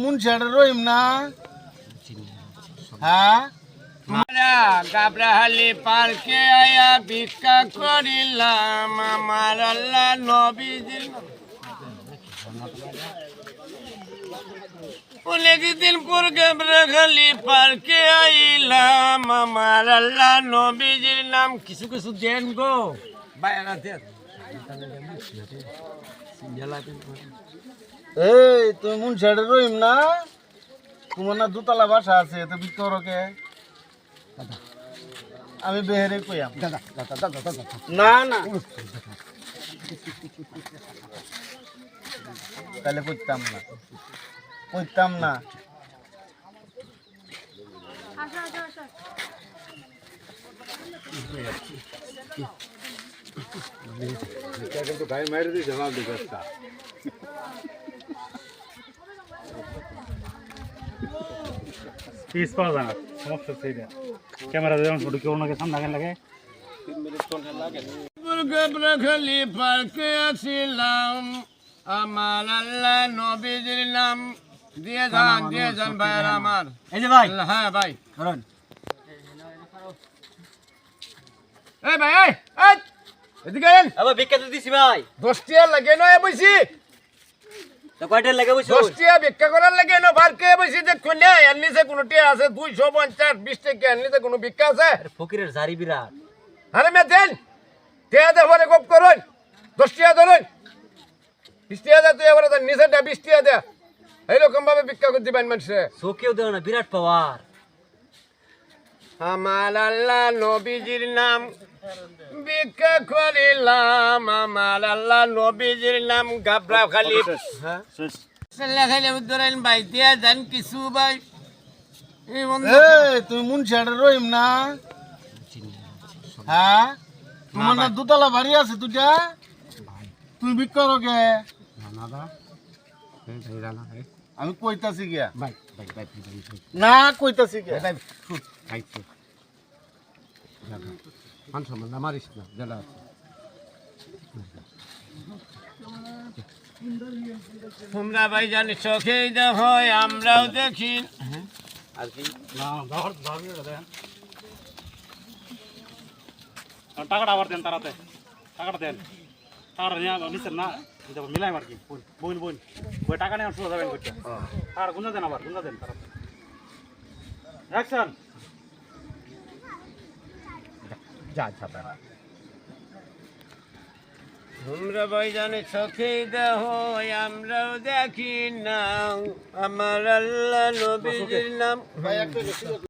Moon ছেড়ে রইম না হ্যাঁ আমরা গাবরাহালি পার্কে আয়া ভিক্ষা করিলাম আমার আল্লাহ নবীজির অনেকদিন পর গাবরাহালি পার্কে আইলাম আমার আল্লাহ নবীজির নাম কিছু কিছু দেন গো দেন এই তুমি মুন ছেড়ে রইম না? তোমার না দুতলা বাসা আছে তো বিক্রকে আমি বেহেরে কইয়াম। না না। তাহলে কইতাম না। কইতাম না। পিস পাওয়া যায় না সমস্যা সেইটা ক্যামেরা যেমন ফটো কেউ সামনে আগে লাগে। গাবরাখালি পার্কে আসিলাম আমার আল্লাহ নবীজির নাম। দিয়ে যান দিয়ে যান ভাইয়ের আমার। এই যে ভাই। হ্যাঁ ভাই। ধরুন এই ভাই এই এদিকে আবার ভিক্ষা দিছি ভাই। দশ টিয়া লাগে নয় বইছি। তো কয়টা লাগে বুঝছ দশ ভিক্ষা করার লাগে ন পার্কে বইছি দেখুন না এর নিচে কোনো টিয়া আছে দুইশো পঞ্চাশ বিশ টাকা কোনো ভিক্ষা আছে? ফকিরের জারি বিরাট। আরে মে দেন টিয়া দেওয়ার পরে গপ করুন দশ টিয়া ধরুন। বিশ টিয়া দেয় তুই এবারে তার নিচে দেয় বিশ টিয়া দেয় এইরকম ভাবে ভিক্ষা করতে দিবেন মানুষে। চোখেও দেও না বিরাট পাওয়ার। আমার আল্লাহ নবীজির নাম ভিক্ষা করিলাম আমার আল্লাহ নবীজির নাম গাবরা খালি উদ্দরাইন ভাই দিয়া যান কিছু ভাই। এই বন্ধু। তুমি মুন ছেড়ে রইম না। হ্যাঁ? তোমার না দুতলা বাড়ি আছে দুটা তুমি বিক্রকে আমি কইতাছি গিয়া। না কইতাছি গিয়া। তোমরা ভাই জানি চোখেই দেখো আমরাও দেখি। টাকাটা আবার দেন তারাতে। টাকাটা দেন। টাকাটা নিয়ে নিচ্ছেন না মিলাই আর কি। বোন বোন ওই টাকা নিয়ে শুরু যাবেন আর গুঞ্জা দেন আবার গুঞ্জা দেন তারাতে। অ্যাকশন তোমরা বৈজানে জানি দেহ আমরাও দেখি না আমার আল্লাহ নবীজির নাম।